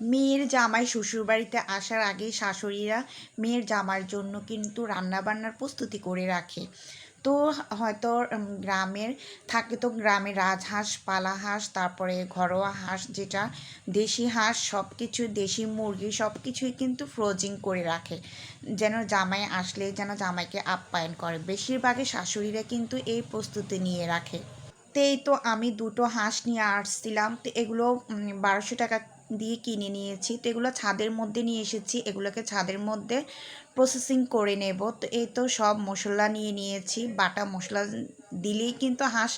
মেয়ের জামাই শ্বশুরবাড়িতে আসার আগে শাশুড়িরা মেয়ের জামার জন্য কিন্তু রান্নাবান্নার প্রস্তুতি করে রাখে। তো হয়তো গ্রামের, থাকে তো গ্রামে রাজহাঁস পালা হাঁস তারপরে ঘরোয়া হাঁস যেটা, দেশি হাঁস সব কিছু দেশি মুরগি সব কিছুই কিন্তু ফ্রোজিং করে রাখে। যেন জামাই আসলে যেন জামাইকে আপ্যায়ন করে। বেশিরভাগই শাশুড়িরা কিন্তু এই প্রস্তুতি নিয়ে রাখে। তো এই তো আমি দুটো হাঁস নিয়ে আসছিলাম। তো এগুলো বারোশো টাকা দিয়ে কিনে নিয়েছি। তো এগুলো ছাদের মধ্যে নিয়ে এসেছি। এগুলোকে ছাদের মধ্যে প্রসেসিং করে নেব। তো এই তো সব মশলা নিয়ে নিয়েছি। বাটা মশলা দিলেই কিন্তু হাঁস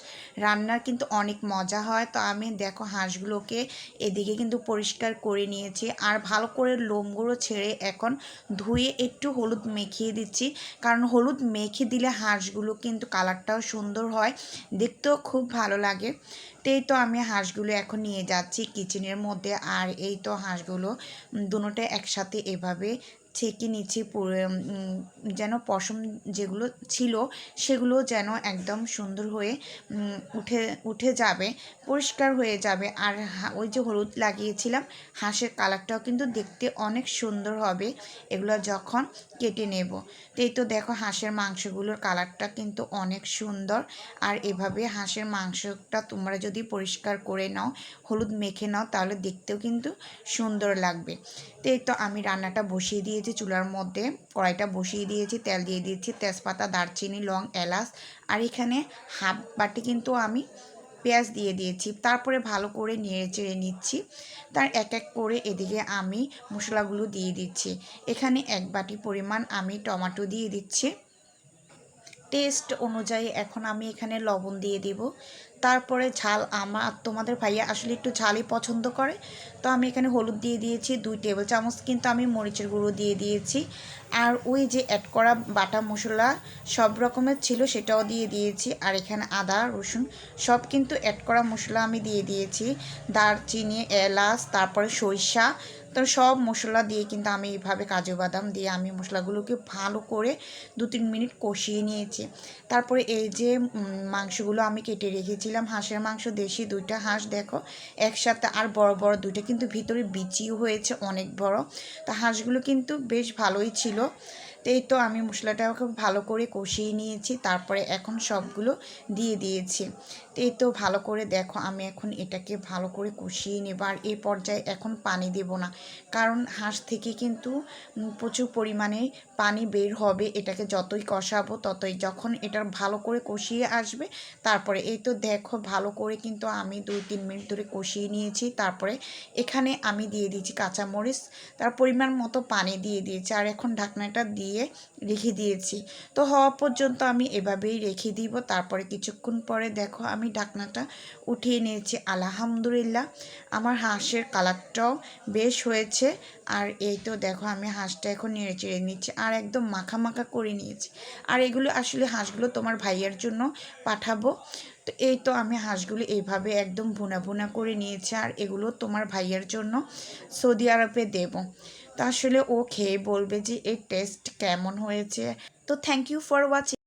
রান্নার কিন্তু অনেক মজা হয়। তো আমি দেখো হাঁসগুলোকে এদিকে কিন্তু পরিষ্কার করে নিয়েছি। আর ভালো করে লোমগুলো ছেড়ে এখন ধুয়ে একটু হলুদ মেখিয়ে দিচ্ছি। কারণ হলুদ মেখে দিলে হাঁসগুলো কিন্তু কালারটাও সুন্দর হয়। দেখতেও খুব ভালো লাগে। এই তো আমি হাঁসগুলো এখন নিয়ে যাচ্ছি কিচেনের মধ্যে। আর এই তো হাঁসগুলো দুটোটা একসাথে এভাবে ছেঁকে নিচ্ছি যেন পশম যেগুলো ছিল সেগুলো যেন একদম সুন্দর হয়ে উঠে উঠে যাবে, পরিষ্কার হয়ে যাবে। আর ওই যে হলুদ লাগিয়েছিলাম, হাঁসের কালারটাও কিন্তু দেখতে অনেক সুন্দর হবে। এগুলো যখন কেটে নেব। তো এই তো দেখো হাঁসের মাংসগুলোর কালারটা কিন্তু অনেক সুন্দর। আর এভাবে হাঁসের মাংসটা তোমরা যদি পরিষ্কার করে নাও, হলুদ মেখে নাও, তাহলে দেখতেও কিন্তু সুন্দর লাগবে। তো এই তো আমি রান্নাটা বসিয়ে দিয়েছি চুলার মধ্যে। কড়াইটা বসিয়ে দিয়েছি, তেল দিয়ে দিয়েছি, তেজপাতা, দারচিনি, লং, এলাচ। আর এখানে হাফ বাটি কিন্তু আমি পেঁয়াজ দিয়ে দিয়েছি। তারপরে ভালো করে নেড়ে চেড়ে নিচ্ছি। তার এক এক করে এদিকে আমি মশলাগুলো দিয়ে দিচ্ছি। এখানে এক বাটি পরিমাণ আমি টমেটো দিয়ে দিচ্ছি। টেস্ট অনুযায়ী এখন আমি এখানে লবণ দিয়ে দিব। তারপরে ঝাল আমার তোমাদের ভাইয়া আসলে একটু ঝালই পছন্দ করে। তো আমি এখানে হলুদ দিয়ে দিয়েছি দুই টেবিল চামচ, কিন্তু আমি মরিচের গুঁড়ো দিয়ে দিয়েছি। আর ওই যে অ্যাড করা বাটা মশলা সব রকমের ছিল সেটাও দিয়ে দিয়েছি। আর এখানে আদা, রসুন সব কিন্তু অ্যাড করা মশলা আমি দিয়ে দিয়েছি। দারচিনি, এলাচ, তারপরে সরিষা তো সব মশলা দিয়ে কিন্তু আমি এইভাবে কাজু বাদাম দিয়ে আমি মশলাগুলোকে ভালো করে দু তিন মিনিট কষিয়ে নিয়েছি। তারপরে এই যে মাংসগুলো আমি কেটে রেখেছিলাম, হাঁসের মাংস, দেশি দুইটা হাঁস দেখো, একসাথে আর বড় বড় দুইটা, কিন্তু ভিতরে বিচিও হয়েছে অনেক বড়। তা হাঁসগুলো কিন্তু বেশ ভালোই ছিল। তো এই তো আমি মশলাটাও খুব ভালো করে কষিয়ে নিয়েছি, তারপরে এখন সবগুলো দিয়ে দিয়েছি। তো এই তো ভালো করে দেখো, আমি এখন এটাকে ভালো করে কষিয়ে নেব, আর এই পর্যায়ে এখন পানি দেব না। কারণ হাঁস থেকে কিন্তু প্রচুর পরিমাণে পানি বের হবে, এটাকে যতই কষাবো ততই। যখন এটা ভালো করে কষিয়ে আসবে, তারপরে এই তো দেখো ভালো করে কিন্তু আমি দুই তিন মিনিট ধরে কষিয়ে নিয়েছি, তারপরে এখানে আমি দিয়ে দিয়েছি কাঁচামরিচ, তার পরিমাণ মতো পানি দিয়ে দিয়েছি। আর এখন ঢাকনাটা দিয়ে রেখে দিয়েছি। তো হওয়া পর্যন্ত আমি এভাবেই রেখে দিব। তারপরে কিছুক্ষণ পরে দেখো আমি ঢাকনাটা উঠিয়ে নিয়েছি। আলহামদুলিল্লাহ, আমার হাঁসের কালারটাও বেশ হয়েছে। আর এই তো দেখো আমি হাঁসটা এখন নেড়ে চেড়ে নিচ্ছি আর একদম মাখা মাখা করে নিয়েছি। আর এগুলো আসলে হাঁসগুলো তোমার ভাইয়ের জন্য পাঠাবো। তো এই তো আমি হাঁসগুলো এইভাবে একদম ভুনা ভুনা করে নিয়েছি আর এগুলো তোমার ভাইয়ের জন্য সৌদি আরবে দেব। তো আসলে ও খেয়ে বলবে যে এর টেস্ট কেমন হয়েছে। তো থ্যাংক ইউ ফর ওয়াচিং